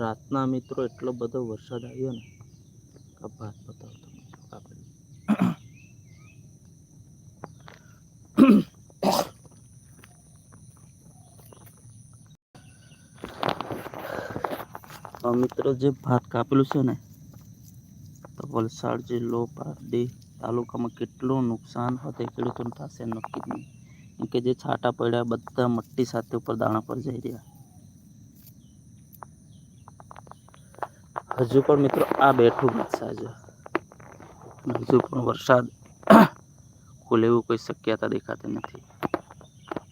રાતના મિત્રો, એટલો બધો વરસાદ આવ્યો ને કે ભાત બતાવતો મિત્રો જે ભાત કાપેલું છે ને, તો વલસાડ જિલ્લો પારડી તાલુકામાં કેટલું નુકસાન હતું ખેડૂતોને થશે નક્કી નહીં. કે જે છાંટા પડ્યા, બધા મટ્ટી સાથે ઉપર દાણા પર જઈ રહ્યા. હજુ પણ મિત્રો આ બેઠું ભાત છે આજે અને હજુ પણ વરસાદ ખુલે એવું કોઈ શક્યતા દેખાતી નથી.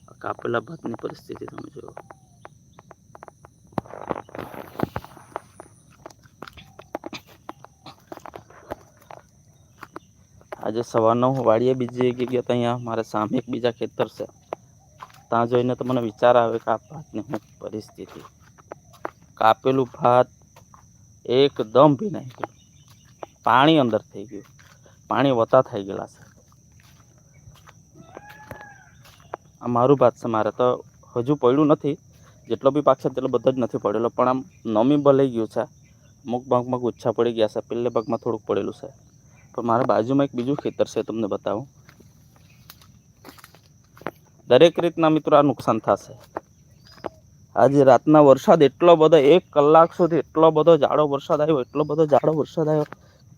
આ કાપેલા ભાતની પરિસ્થિતિ તમે જુઓ. આજે સવારનો હું વાડીએ બીજી જગ્યાએ ગયો તો અહીંયા મારા સામે એક બીજા ખેતર છે. ત્યાં જોઈને તો મને વિચાર આવે કે આ ભાતની શું પરિસ્થિતિ. કાપેલું ભાત એકદમ ભીનાઈ ગયું પાણી અંદર થઈ ગયું. પાણી વતા થઈ ગયેલા છે. આ મારું ભાત છે, મારે તો હજુ પડ્યું નથી. જેટલો બી પાક છે તેટલો બધો જ નથી પડેલો, પણ આમ નમી ભલાઈ ગયું છે. અમુક ભાગમાં ગુચ્છા પડી ગયા છે પહેલે ભાગમાં થોડુંક પડેલું છે. પણ મારા બાજુમાં એક બીજું ખેતર છે, તમને બતાવું. દરેક રીતના મિત્રો આ નુકસાન થશે. આજે રાતના વરસાદ એટલો બધો, એક કલાક સુધી એટલો બધો જાડો વરસાદ આવ્યો, એટલો બધો જાડો વરસાદ આવ્યો,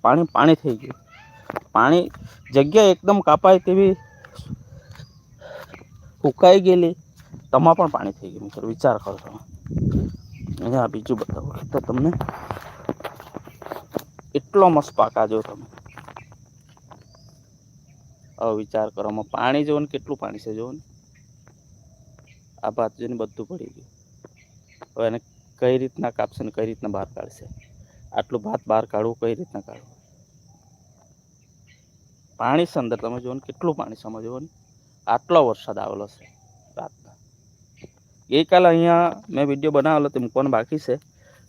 પાણી પાણી થઈ ગયું. પાણી જગ્યા એકદમ કાપાય તેવી સુકાઈ ગયેલી તમા પણ પાણી થઈ ગયું. મિત્રો, વિચાર કરો તમે. અહીંયા બીજું બતાવું. તો તમને એટલો મસ્ત પાકા જો તમે. હવે વિચાર કરો. પાણી જોવો ને, કેટલું પાણી છે જોવો ને. આ ભાત જોઈને બધું પડી ગયું. હવે એને કઈ રીતના કાપશે ને કઈ રીતના બહાર કાઢશે? આટલું ભાત બહાર કાઢવું કઈ રીતના કાઢવું? પાણી અંદર, તમે જુઓ ને કેટલું પાણી આમાં ને. આટલો વરસાદ આવેલો છે રાતના. ગઈકાલે અહીંયા મેં વીડિયો બનાવેલો તે મૂકવાનો બાકી છે.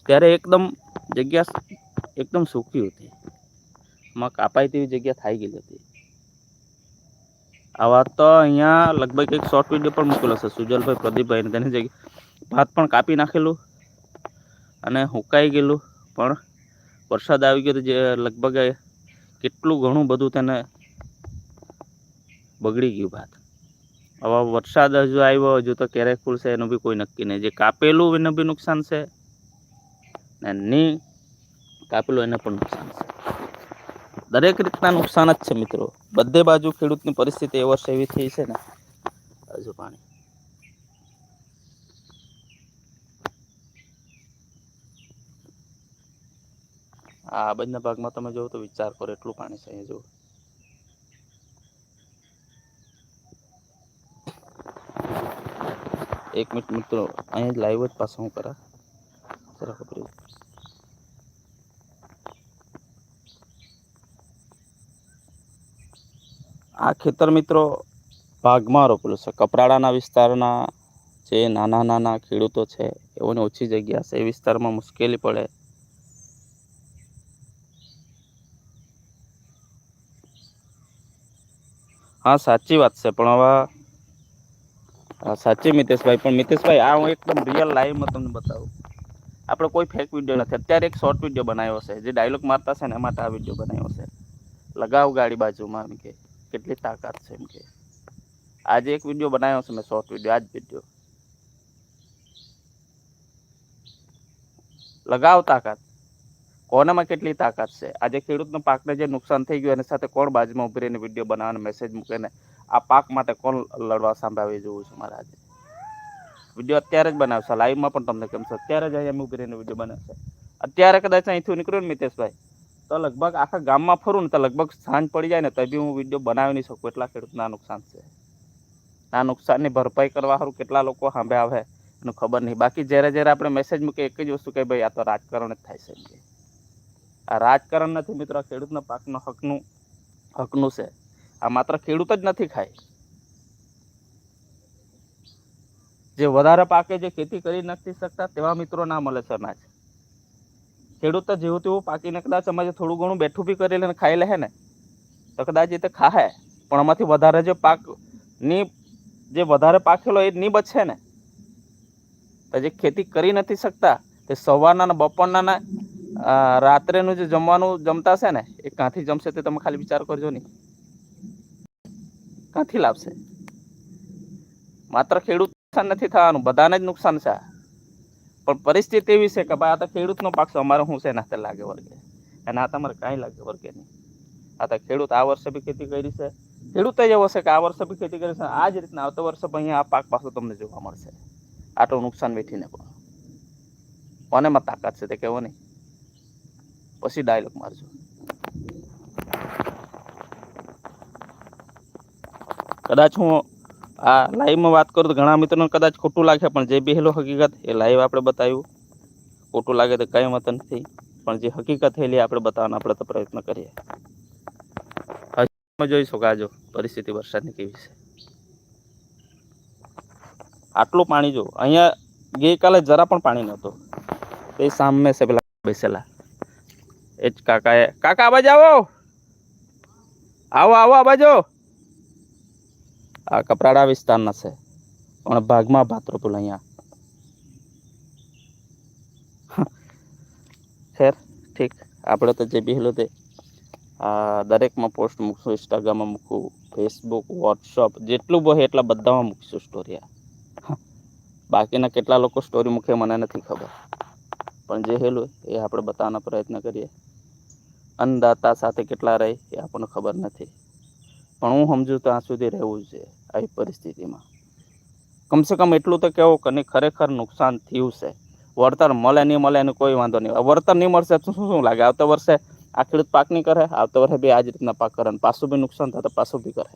ત્યારે એકદમ જગ્યા એકદમ સૂકી હતી. માં કાપાય તેવી જગ્યા થઈ ગયેલી હતી. આ વાત તો અહીંયા લગભગ એક શોર્ટ વીડિયો પણ મૂકેલો છે, સુજલભાઈ પ્રદીપભાઈને તેની જગ્યાએ ભાત પણ કાપી નાખેલું અને હુકાઈ ગયેલું. પણ વરસાદ આવી ગયો જે લગભગ કેટલું ઘણું બધું તેને બગડી ગયું ભાત. હવે વરસાદ હજુ આવ્યો, હજુ તો ક્યારે ખુલશે એનું બી કોઈ નક્કી નહીં. જે કાપેલું એને બી નુકસાન છે ને નહીં કાપેલું એને પણ નુકસાન છે. દરેક રીતના નુકસાન જ છે મિત્રો. બધે બાજુ ખેડૂતની પરિસ્થિતિ એ વર્ષે એવી થઈ છે ને. હજુ પાણી. આ બંને ભાગમાં તમે જોવો તો વિચાર કરો, એટલું પાણી છે અહીંયા જુઓ. એક મિનિટ મિત્રો, અહીંયા લાઈવ જ પાછો હું કરા. આ ખેતર મિત્રો ભાગમાં રોપેલું છે. કપરાડાના વિસ્તારના જે નાના નાના ખેડૂતો છે, એઓને ઓછી જગ્યા છે એ વિસ્તારમાં મુશ્કેલી પડે. હા, સાચી વાત છે, પણ હવે હા, સાચી મિતેશભાઈ, પણ મિતેશભાઈ, આ હું એકદમ રિયલ લાઈવમાં તમને બતાવું. આપણે કોઈ ફેક વીડિયો નથી. અત્યારે એક શોર્ટ વીડિયો બનાવ્યો છે. જે ડાયલોગ મારતા છે ને એ માટે આ વીડિયો બનાવ્યો છે. લગાવ ગાડી બાજુમાં, એમ કે. કેટલી તાકાત છે, એમ કે. આજે એક વીડિયો બનાવ્યો છે મેં શોર્ટ વીડિયો આ જ વીડિયો લગાવ તાકાત. કોનામાં કેટલી તાકાત છે? આજે ખેડૂતનો પાકને જે નુકસાન થઈ ગયું, એની સાથે કોણ બાજુમાં ઊભી રહીને વીડિયો બનાવવાનો મેસેજ મૂકીને આ પાક માટે કોણ લડવા સાંભળાવી જોવું છે મારા આજે વીડિયો અત્યારે જ બનાવશે. લાઈવમાં પણ તમને કેમ છે? અત્યારે જ અહીંયા ઊભી રહીને વીડિયો બનાવશે. અત્યારે કદાચ અહીંથી નીકળ્યું ને મિતેશભાઈ? તો લગભગ આખા ગામમાં ફરું ને તો લગભગ સાંજ પડી જાય ને તો બી હું વીડિયો બનાવી નહીં શકું. એટલા ખેડૂતના નુકસાન છે. આ નુકસાનની ભરપાઈ કરવા સારું કેટલા લોકો સાંભળે આવે, એનું ખબર નહીં. બાકી જ્યારે જ્યારે આપણે મેસેજ મૂકીએ, એક જ વસ્તુ કે ભાઈ, આ તો રાજકારણ જ થાય છે. એમ કે આ રાજકારણ નથી મિત્રો ખેડૂતના પાકનો હકનું હકનું છે. આ માત્ર ખેડૂત જ નથી ખાય. જે વધારે પાકે જે ખેતી કરી નથી શકતા તેવા મિત્રો ના મળે છે અનાજ. ખેડૂત તો જેવું તેવું પાકીને કદાચ અમારે થોડું ઘણું બેઠું બી કરી લેને ખાઈ લે ને, તો કદાચ એ તો ખાહે. પણ આમાંથી વધારે જે પાકની જે વધારે પાકેલો એ નહીં બચે ને. તો જે ખેતી કરી નથી શકતા, તે સવારના ને બપોરના રાત્રેનું જે જમવાનું જમતા છે ને, એ ક્યાંથી જમશે તે તમે ખાલી વિચાર કરજો નહીં. ક્યાંથી લાવશે? માત્ર ખેડૂત નુકસાન નથી થવાનું, બધાને જ નુકસાન છે. પણ પરિસ્થિતિ એવી છે કે ભાઈ આ તો ખેડૂતનો પાક છે, અમારે શું છે એના હાથે લાગે વર્ગે. અને આ તમારે કાંઈ લાગે વર્ગે નહીં. આ તો ખેડૂત આ વર્ષે બી ખેતી કરી છે. ખેડૂત જ એવો છે કે આ વર્ષે બી ખેતી કરી છે. આ જ રીતના આવતા વર્ષે પણ અહીંયા આ પાક પાછો તમને જોવા મળશે. આટલું નુકસાન વેઠીને પણ. કોનેમાં તાકાત છે તે કહેવો નહીં. પછી ડાયલોગ મારજો. કદાચ હું આ લાઈવમાં વાત કરું તો ઘણા મિત્રોને કદાચ ખોટું લાગે, પણ જે બી હેલો હકીકત એ લાઈવ આપણે બતાવ્યું. ખોટું લાગે તો કંઈ મત નથી, પણ જે હકીકત થયેલી આપણે બતાવવાનો આપણે તો પ્રયત્ન કરીએ. હજી જોઈ શકો આજો પરિસ્થિતિ વરસાદની કેવી છે. આટલું પાણી જો, અહીંયા ગઈકાલે જરા પણ પાણી નહોતું. તે સામે છે પેલા બેસેલા. એ જ કાકાએ. કાકા બાજુ આવો? આવો આવો બાજુ આ કપરાડા વિસ્તારના છે. પણ ભાગમાં ભાતરો પેલો અહીંયા ખેર, ઠીક. આપણે તો જે બી તે દરેકમાં પોસ્ટ મૂકશું ઇન્સ્ટાગ્રામમાં મૂકું ફેસબુક વોટ્સઅપ જેટલું બહે એટલા બધામાં મૂકશું સ્ટોરી બાકીના કેટલા લોકો સ્ટોરી મૂકે મને નથી ખબર. પણ જે હેલું એ આપણે બતાવવાનો પ્રયત્ન કરીએ. અન્નદાતા સાથે કેટલા રહે એ આપણને ખબર નથી. પણ હું સમજુ ત્યાં સુધી રહેવું છે આવી પરિસ્થિતિમાં. કમસે કમ એટલું તો કહેવું કે નહીં, ખરેખર નુકસાન થયું છે. વળતર મળે નહીં મળે એનો કોઈ વાંધો નહીં. વળતર નહીં મળશે તો શું શું લાગે? આવતા વર્ષે આ ખેડૂત પાક નહીં કરે? આવતા વર્ષે બી આ જ રીતના પાક કરે પાછું બી નુકસાન થાય તો પાછું બી કરે.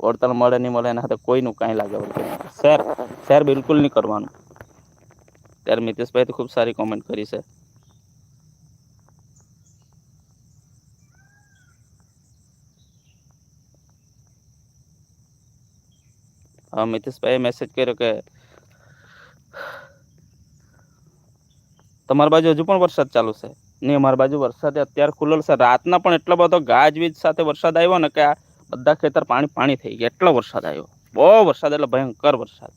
વળતર મળે નહીં મળે એના સાથે કોઈનું કાંઈ લાગે વળતર શેર શેર બિલકુલ નહીં કરવાનું. ત્યારે મિતેશભાઈ તો ખૂબ સારી કોમેન્ટ કરી છે. મિતેશભાઈએ મેસેજ કર્યો કે તમારી બાજુ હજુ પણ વરસાદ ચાલુ છે? નહીં, અમારી બાજુ વરસાદ અત્યારે ખુલ્લો છે. રાતના પણ એટલો બધો ગાજવીજ સાથે વરસાદ આવ્યો ને કે આ બધા ખેતર પાણી પાણી થઈ ગયા. એટલો વરસાદ આવ્યો. બહુ વરસાદ, એટલે ભયંકર વરસાદ.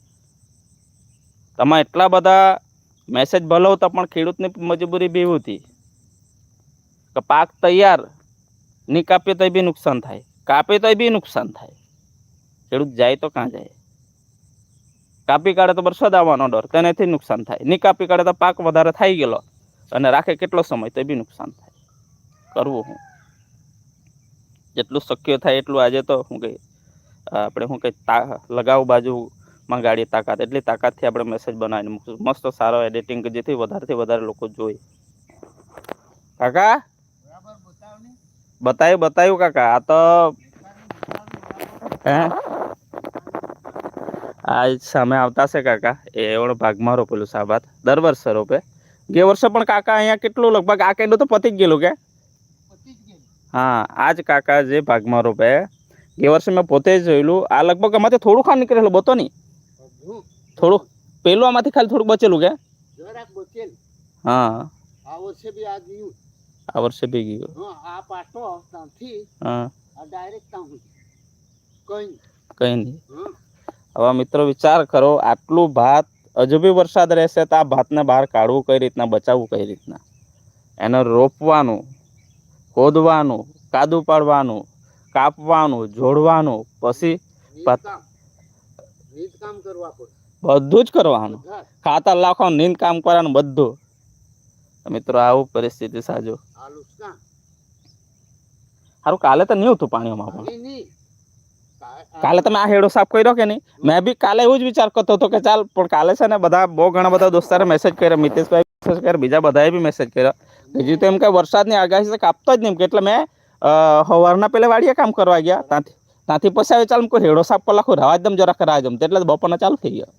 તમે એટલા બધા મેસેજ ભલાવતા પણ ખેડૂતની મજબૂરી બી હતી કે પાક તૈયાર, નહીં કાપીએ તો બી નુકસાન થાય. કાપે તો બી નુકસાન થાય. ખેડૂત જાય તો ક્યાં જાય? કાપી કાઢે તો વરસાદ આવવાનો ડર તેનાથી નુકસાન થાય. નહીં કાપી કાઢે તો પાક વધારે થઈ ગયેલો અને રાખે કેટલો સમય તો બી નુકસાન થાય. કરવું હું. જેટલું શક્ય થાય એટલું આજે તો હું કહે આપણે હું કંઈ તા લગાવ બાજુમાં ગાડી તાકાત. એટલી તાકાતથી આપણે મેસેજ બનાવીને મૂકશું. મસ્ત સારો એડિટિંગ કે જેથી વધારેથી વધારે લોકો જોઈ કાકા? બતાવ્યું બતાવ્યું કાકા. આ તો હે? આ સામે આવતા છે કાકા. એ એવડો ભાગમાં રોપેલું સાબાત દર વર્ષે રોપે. ગે વર્ષે પણ કાકા અહીંયા કેટલું લગભગ આ કેન્ડું તો પતી જ ગયેલું કે? હા આ જ કાકા જે ભાગમાં રોપે. ગે વર્ષે મેં પોતે જ જોયેલું. આ લગભગ આમાંથી થોડું ખાન નીકળેલું બતો નહીં થોડું પેલું આમાંથી ખાલી થોડું બચેલું કે? જરાક બચેલ. હા. આ વર્ષે બી આ ગયું. આ વર્ષે બી ગયું. હા આ પાટો ત્યાંથી હા. આ ડાયરેક્ટ ત્યાં સુધી કઈ. કંઈ નહીં. હા. હવે મિત્રો વિચાર કરો આટલું ભાત હજુ બી વરસાદ રહેશે તો આ ભાતને બહાર કાઢવું કઈ રીતના બચાવવું કઈ રીતના? એને રોપવાનું ખોદવાનું કાદુ પાડવાનું કાપવાનું જોડવાનું પછી બધું જ કરવાનું. ખાતર લાખવાનું નીંદ કામ કરવાનું બધું. મિત્રો આવું પરિસ્થિતિ સાજો સારું કાલે તો નહીં હતું પાણીમાં પણ. કાલે તમે આ હેડો સાફ કર્યો કે નહીં? મેં બી કાલે એવું જ વિચાર કરતો હતો કે ચાલ પણ કાલે છે ને બધા બહુ ઘણા બધા દોસ્તારે મેસેજ કર્યા. મિતેશભાઈ મેસેજ કર્યો બીજા બધાએ બી મેસેજ કર્યો. બીજું તો એમ કે વરસાદની આગાહી છે કાપતો જ નહીં એટલે મેં સવારના પેલા વાડીએ કામ કરવા ગયા. ત્યાંથી ત્યાંથી પછી આવે ચાલ કોઈ હેડો સાફ કલાક રવા દમ જરા કરા જમ એટલે બપોરના ચાલુ થઈ ગયો.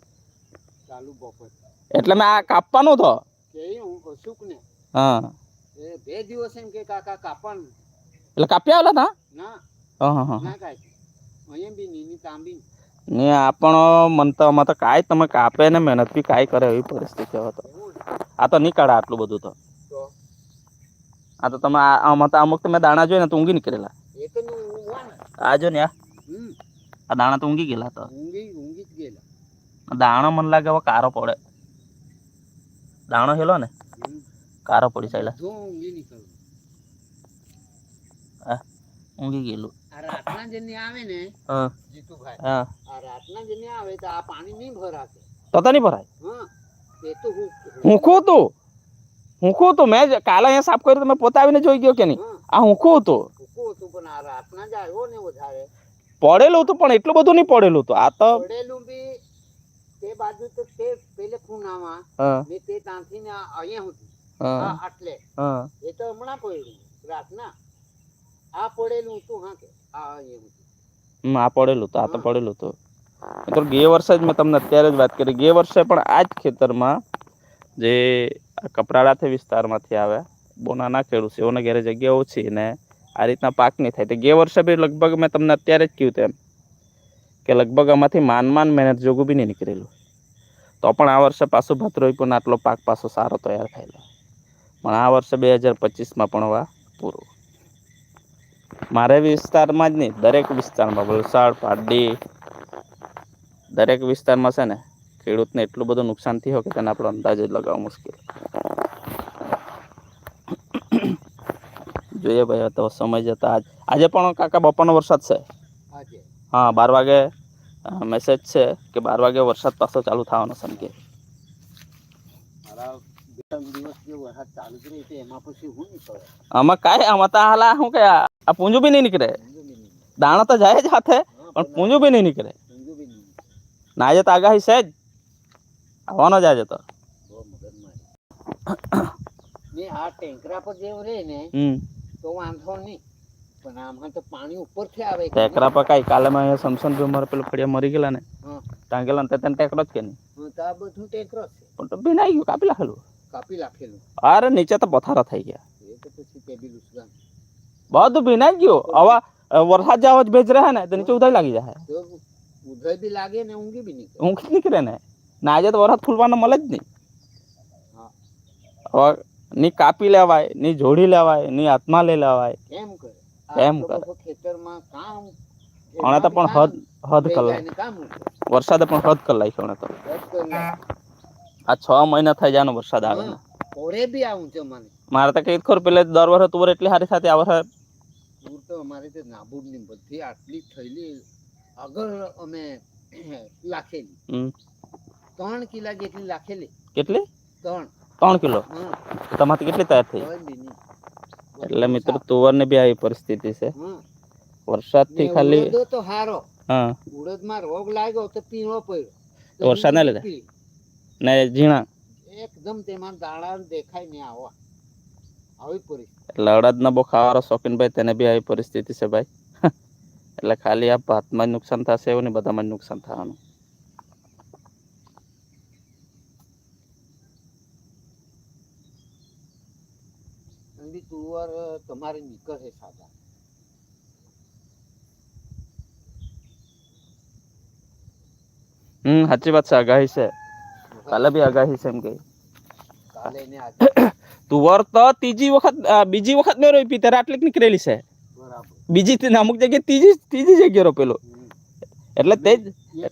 ચાલુ બપોર. એટલે મેં આ કાપવાનો કે હું બે દિવસ એમ કે કાકા કાપણ એટલે કાપ્યા આવેલા તા? ના. હા હા હા. ના ને આપણો પણ મન તો કાંઈ તમે કાપે ને મહેનત બી કાંઈ કરે એવી પરિસ્થિતિ હવે તો. આ તો નહીં કાઢે આટલું બધું તો. આ તો તમે આ- આમાં તો અમુક તમે દાણા જોઈને તો ઊંઘી નીકળેલા. નું ને આ જો ને આ. દાણા તો ઊંઘી ગયેલા તો. દાણો મને લાગે હવે કારો પડે. દાણો હેલો ને? કારો પડી સાયલા ઊંઘી ગયેલું. રાતના જેની આવે ને હા. જીતુભાઈ હા. આ રાતના જેની આવે તો આ પાણી નહીં ભરાશે. તો તો નહીં ભરાય? હા એ તો હું હુંખું તું. હુંખું તું. મેં જ કાલે અહીંયા સાફ કર્યું તો મેં પોતે આવીને જોઈ ગયો કે નહીં? હા. આ હુંખું હતું ભૂકો હતું પણ આ રાતના જ આવ્યો ને વધારે. પડેલું હતું પણ એટલું બધું નહીં પડેલું હતું આ તો પડેલું બી તે બાજુ તો તે પેલે ખૂણામાં. હા. ને તે ત્યાંથી ને આ અહીંયા સુધી. હા. હા આટલે. હા. એ તો હમણાં પડેલું રાતના. આ પડેલું હતું હા કે આ સુધી હમ, આ પડેલું હતું આ તો પડેલું હતું તો ગે વર્ષે જ મેં તમને અત્યારે જ વાત કરી. ગે વર્ષે પણ આ જ ખેતરમાં જે આ કપરાડાથી વિસ્તારમાંથી આવે બહુ નાના ખેડૂત છે એઓને ઘરે જગ્યા ઓછી ને આ રીતના પાક નહીં થાય. તો ગે વર્ષે બી લગભગ મેં તમને અત્યારે જ કહ્યું તેમ કે લગભગ આમાંથી માન માન મહેનત જોગું બી નહીં નીકળેલું. તો પણ આ વર્ષે પાછું ભદ્રોઈ પણ આટલો પાક પાછો સારો તૈયાર થયેલો. પણ આ વર્ષે બે હજાર પચીસમાં પણ વા પૂરું. મારે વિસ્તારમાં જ નહીં દરેક વિસ્તારમાં વલસાડ પારડી દરેક વિસ્તારમાં છે ને ખેડૂતને એટલું બધું નુકસાન થયું કે તેને આપણો અંદાજ જ લગાવવો મુશ્કેલ. જોઈએ ભાઈ તો સમય જતા આજ આજે પણ કાકા બપોરનો વરસાદ છે? હા બાર વાગે મેસેજ છે કે બાર વાગે વરસાદ પાછો ચાલુ થવાનો હું આમાં કાંઈ આમાં તો હાલા શું કે આ આ પૂંજું બી નહીં નીકળે ઊંઘું બી નહીં દાણા તો જાય જ હાથે હા, પણ પૂંજું બી નહીં નીકળે ઊંઘું બી નહીં ના આજે તો આગાહી છે જ આવવાનો જ આજે તો બહુ મગજમારી ને આ ટેંકરા પર જેવું રહે ને હમ તો વાંધો નહીં પણ આમાં તો પાણી ઉપરથી આવે કે ટેકરા પકાઈ કાલે મેં અહીંયા સમસન મારે પેલું ફળિયા મરી ગયેલા ને હા. ટાંગેલા ને તે તને ટેકરો જ કે નહીં નહીં? તો આ બધું ટેકરો જ છે પણ તો ભીનાઈ ગયું કાપી લાખેલું કાપી નાખેલું અરે નીચે તો પથારા થઈ ગયા એ તો પછી પેબી લુસગાન બધું ભીનાઈ ગયું હવે અ, વરસાદ જાવ જ ભેજ રહે ને તો નીચે ઉધાઈ લાગી જાય તો ઉધય બી લાગે ને ઊંઘી બી નીકળે ઊંઘ જ નીકળે ને ના આજે તો વરસાદ ખુલવાનો મળે જ નહીં હા. હવે ની કાપી લેવાયની જોડી લેવાયની હાથમાં લઈ લેવાય કેમ કરે કેમ આટલો કરે? બધો ખેતરમાં કામ આણે તો પણ હદ હદ કલાક કલાક કામ મૂકે. વરસાદે પણ હદ કલાક આણે તો દસ કલાક. આ છ મહિના થઈ જાય વરસાદ આવે ને હા, પોરે બી આવું છે મને મારે તો કઈ ખબર પેલે દર વર્ષે તુવર એટલી સારી થતી આ વર્ષે તો અમારે તે નાબૂદની બધી આટલી થયેલી આગળ અમે લાખેલી. ત્રણ કિલા જેટલી લાખેલી. કેટલી? ત્રણ. ત્રણ કિલો? તમારી કેટલી તૈયાર થઈ? એટલે મિત્રો તુવરની બી આવી પરિસ્થિતિ છે. હા. વરસાદથી ને ખાલી ઉડદો તો હારો. હા. ઉડદમાં રોગ લાગ્યો તો પીળો પડ્યો. વરસાદ ના લીધે? ને ઝીણા? એકદમ તેમાં દાણા દેખાય ને આવા. એટલે અડદના બહુ ખાવાનો શોખીન ભાઈ તેને બી આવી પરિસ્થિતિ છે ભાઈ. એટલે ખાલી આ ભાતમાં જ નુકસાન થશે એવું નહીં બધામાં જ નુકસાન થવાનું. એમ તુવર તમારે નીકળે સાદા. હમ સાચી વાત છે આગાહી છે. કાલે બી આગાહી છે એમ કે કાલે ને આજે તુવર તો ત્રીજી વખત બીજી વખત મેં રોપી ત્યારે આટલી નીકળેલી છે. બીજી અમુક જગ્યાએ ત્રીજી ત્રીજી જગ્યાએ રોપેલો. એટલે તે જ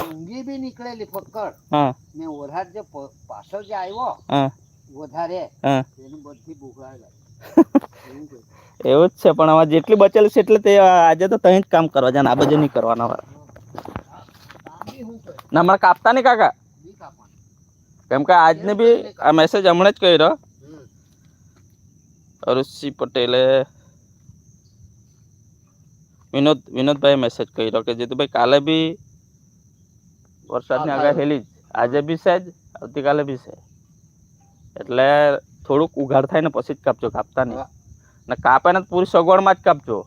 ઊંઘી બી નીકળેલી પકડ હા. ને ઓરહાટ જે પ- પાછળ જે આવ્યો હા. વધારે હા. એની બધી ભૂખડાય એવું જ છે પણ આમાં જેટલી બચેલી છે એટલે તે આજે તો ત્યાં જ કામ કરવા જાય આ બાજુ નહીં કરવાના ના મારા કાપતા નહીં કાકા. કેમ કે આજને બી આ મેસેજ હમણાં જ કર્યો. અરુષિ પટેલે વિનોદ વિનોદભાઈ મેસેજ કર્યો કે જીતુભાઈ કાલે બી વરસાદની આગળ હેલી જ. આજે બી છે જ આવતીકાલે બી છે. એટલે થોડુંક ઉઘાડ થાય ને પછી જ કાપજો કાપતા નહીં. ને કાપે ને પૂરી સગવડમાં જ કાપજો.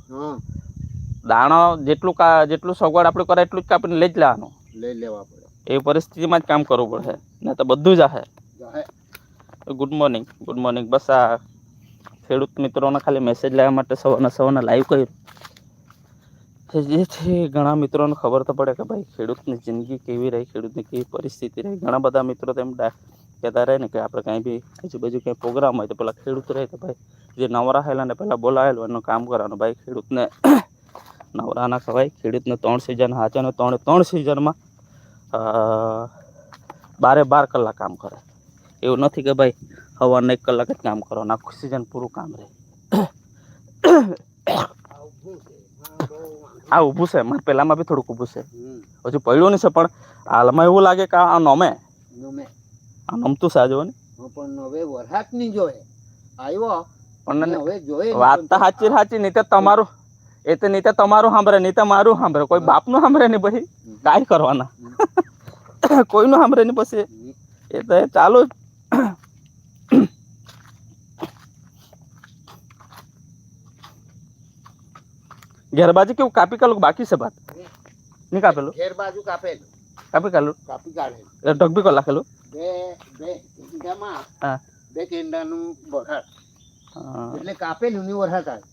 દાણો જેટલું જેટલું સગવડ આપણે કરે એટલું જ કાપીને લઈ જ લેવાનું. લઈ લેવા પડે. એ પરિસ્થિતિમાં જ કામ કરવું પડશે ને તો બધું જ હશે ગુડ મોર્નિંગ ગુડ મોર્નિંગ બસ આ ખેડૂત મિત્રોને ખાલી મેસેજ લેવા માટે સવારના સવારના લાઈવ કર્યું. જેથી ઘણા મિત્રોને ખબર તો પડે કે ભાઈ ખેડૂતની જિંદગી કેવી રહી ખેડૂતની કેવી પરિસ્થિતિ રહી. ઘણા બધા મિત્રો તેમ કહેતા રહે ને કે આપણે કાંઈ બી આજુબાજુ કંઈ પ્રોગ્રામ હોય તો પેલા ખેડૂત રહે તો ભાઈ જે નવરા હેલા ને પહેલાં બોલાવેલું એનું કામ કરવાનું. ભાઈ ખેડૂતને નવરાના ખવાય ખેડૂતને ત્રણ સિઝન હાચે ને ત્રણે ત્રણ સિઝનમાં બારે બાર કલાક કામ કરે. એવું નથી કે ભાઈ સવારના એક કલાક જ કામ કરો આખું સિઝન પૂરું કામ રહે. આ ઊભું છે મારે પહેલામાં બી થોડુંક ઊભું છે. હજુ પડ્યું નહીં છે પણ હાલમાં એવું લાગે કે આ નમે. નમે. આ નમતું છે આ ને? પણ હવે વરસાદની જોએ આવ્યો. પણ ને હવે જોયે વાત તો સાચી સાચી નહીં તો તમારું એ તો નહીં તો તમારું સાંભળે નહીં તો મારું સાંભળે. કોઈ બાપનું સાંભળે નહીં પછી? કાંઈ કરવાના. કોઈનું સાંભળે નહીં પછી? એ તો ચાલુ. ઘેર બાજુ કેવું કાપી કાલું બાકી છે ભાત? નહીં કાપેલું? ઘેર બાજુ કાપેલું. કાપી કાલું? કાપી કાઢેલું. ઢગબી કરી નાખેલું બે બે હા. બે કેંડાનું વરસાદ. એટલે કાપેલું ની વરસાદ. આવે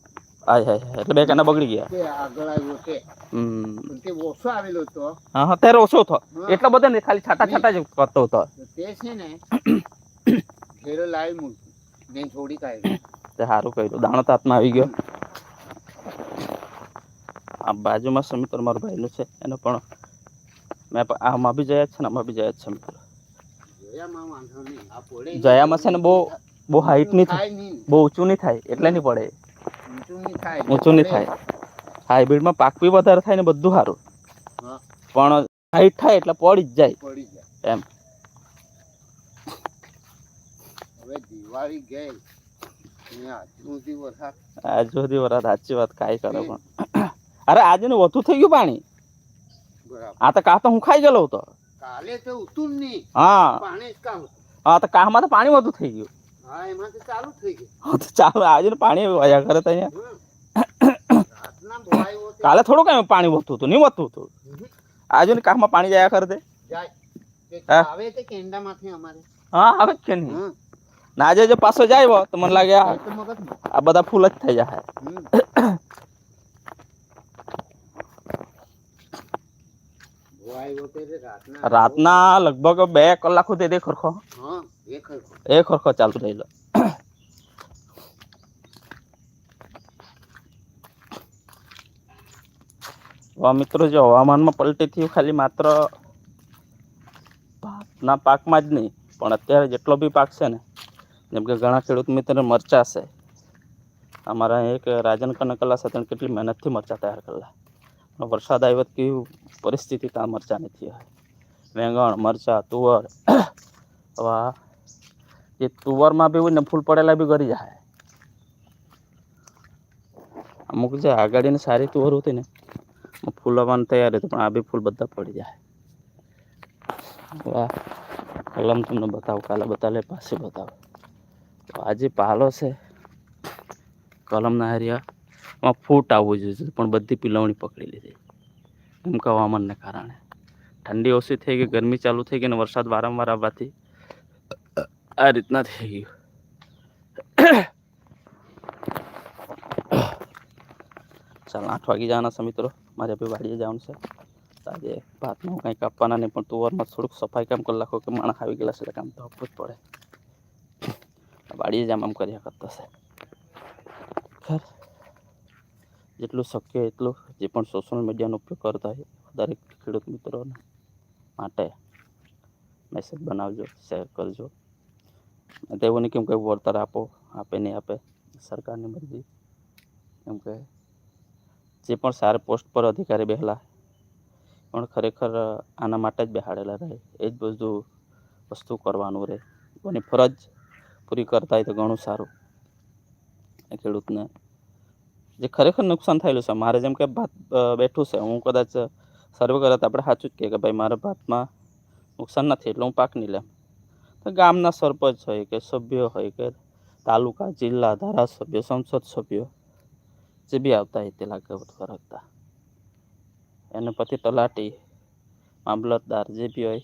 આય હાય. એટલે બે કાના બગડી ગયા. તે આગળ આવ્યો તે હમ. તે ઓછો આવેલો હતો. હા હા ત્યારે ઓછો થયો એટલો બધો નહીં ખાલી છાટા છાટા જ કરતો હતો. તો છે ને ઘેરો લાવી મૂક્યું. ને છોડી કાઢ્યું. તે સારું કર્યું. દાણો તો હાથમાં આવી ગયો. આ બાજુમાં સમીર મારો ભાઈનું છે. એને પણ મેં આમાં બી જયા છે ને આમાં બી જયા છે મિત્રો જોયામાં છે ને બહુ બહુ હાઈટ નહીં થાય. બહુ ઊંચું નહીં થાય. એટલે નહીં પડે. ઊંચું નહીં થાય. હાઇબ્રિડમાં પાક બી વધારે થાય ને બધું સારું. પણ હાઈટ થાય એટલે પડી જ જાય. એમ. દિવાળી ગઈ. આજ સુધી વરસાદ. સાચી વાત કાંઈ કરે પણ. અરે આજે ને વધુ થઈ ગયું પાણી. આ તો કાં તો હું ખાઈ ગયેલો હતો. કાલે તો ઉતું જ નહીં હા પાણી હા તો કાહમાં તો પાણી વધુ થઈ ગયું. હા તો ચાલુ આજે પાણી વાયા કરે તો અહીંયા. કાલે થોડું કઈ પાણી વધતું હતું નહીં વધતું હતું. આજે ને કાહમાં પાણી જયા કરે તે. આવે તે કેંડામાંથી અમારે. હા આવે કે નહીં? ના આજે જો પાછો જાય તો મને લાગે આ બધા ફૂલ જ થઈ જાય હમ. ભરાયો તે રે રાતના રાતના લગભગ બે કલાક સુધી તે ખરખો હા એ ખરું એ ખરખો ચાલુ રહેલો હવે મિત્રો જો હવામાનમાં પલટી થયું ખાલી માત્ર ભાતના પાકમાં જ નહીં પણ અત્યારે જેટલો બી પાક છે ને જેમ કે ઘણા ખેડૂત મિત્ર મરચા છે. અમારા એક રાજન કનકલા સાથે કેટલી મહેનતથી મરચા તૈયાર કરેલા. પણ વરસાદ આવ્યો તો કેવી પરિસ્થિતિ ત્યાં મરચા નથી હોય. વેંગણ, મરચા, તુવર. હવે આ જે તુવરમાં બી હોય ને ફૂલ પડેલા બી ગરી જાય. અમુક જે આગાડીની સારી તુવર હતી ને, એમાં ફૂલ આવવાની તૈયાર હતી, પણ આ બી ફૂલ બધા પડી જાય. વાહ. કલમ તમને બતાવું, કાલે બતાવે પાસે બતાવો. તો આજે પાલો છે, કલમના હારિયા એમાં ફૂટ આવવું જોઈએ પણ બધી પિલવણી પકડી લીધી. એમ કે હવામાનને કારણે. ઠંડી ઓછી થઈ ગઈ, ગરમી ચાલુ થઈ ગઈ અને વરસાદ વારંવાર આવવાથી આ રીતના થઈ ગયું. ચાલ, આઠ વાગી જવાના છે મિત્રો. મારે હવે વાડીએ જવાનું છે. આજે ભાતમાં હું કંઈ કાપવાના નહીં, પણ તુવરમાં થોડુંક સફાઈ કામ કરી નાખો કે માણસ આવી ગયેલા છે, એટલે કામ તો આપવું જ પડે. વાડીએ જામ આમ કર્યા કરતા છે. ખર. જેટલું શક્ય એટલું જે પણ સોશિયલ મીડિયાનો ઉપયોગ કરતા હોય દરેક ખેડૂત મિત્રોને માટે મેસેજ બનાવજો શેર કરજો. તેઓને કેમ કે વળતર આપો, આપે નહીં આપે, સરકારની મરજી. કેમ કે જે પણ સારા પોસ્ટ પર અધિકારી બેહલા પણ ખરેખર આના માટે જ બેહાડેલા રહે. એ જ બધું વસ્તુ કરવાનું રહે. કોની ફરજ પૂરી કરતા હોય તો ઘણું સારું. ખેડૂતને જે ખરેખર નુકસાન થયેલું છે. મારે જેમ કે ભાત બેઠું છે, હું કદાચ સર્વે કરતા આપણે સાચું જ કહે કે ભાઈ મારા ભાતમાં નુકસાન નથી, એટલે હું પાક નહીં લેમ તો ગામના સરપંચ હોય કે સભ્યો હોય કે તાલુકા, જિલ્લા, ધારાસભ્ય, સંસદ સભ્યો જે બી આવતા હોય તે લાગે ફરકતા એને પછી તલાટી, મામલતદાર જે બી હોય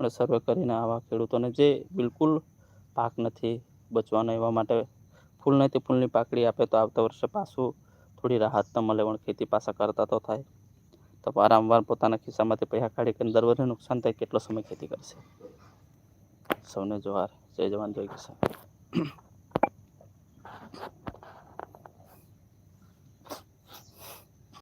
આપણે સર્વે કરીને આવા ખેડૂતોને જે બિલકુલ પાક નથી બચવાનો એવા માટે ફૂલ નથી ફૂલની પાકડી આપે તો આવતા વર્ષે પાછું થોડી રાહત ન મળે, પણ ખેતી પાછા કરતા તો થાય. તો વારંવાર પોતાના ખિસ્સામાંથી પૈસા કાઢી કરીને દર વર્ષે નુકસાન થાય, કેટલો સમય ખેતી કરશે? સૌને જોહાર. જય જવાન, જય કિસાન.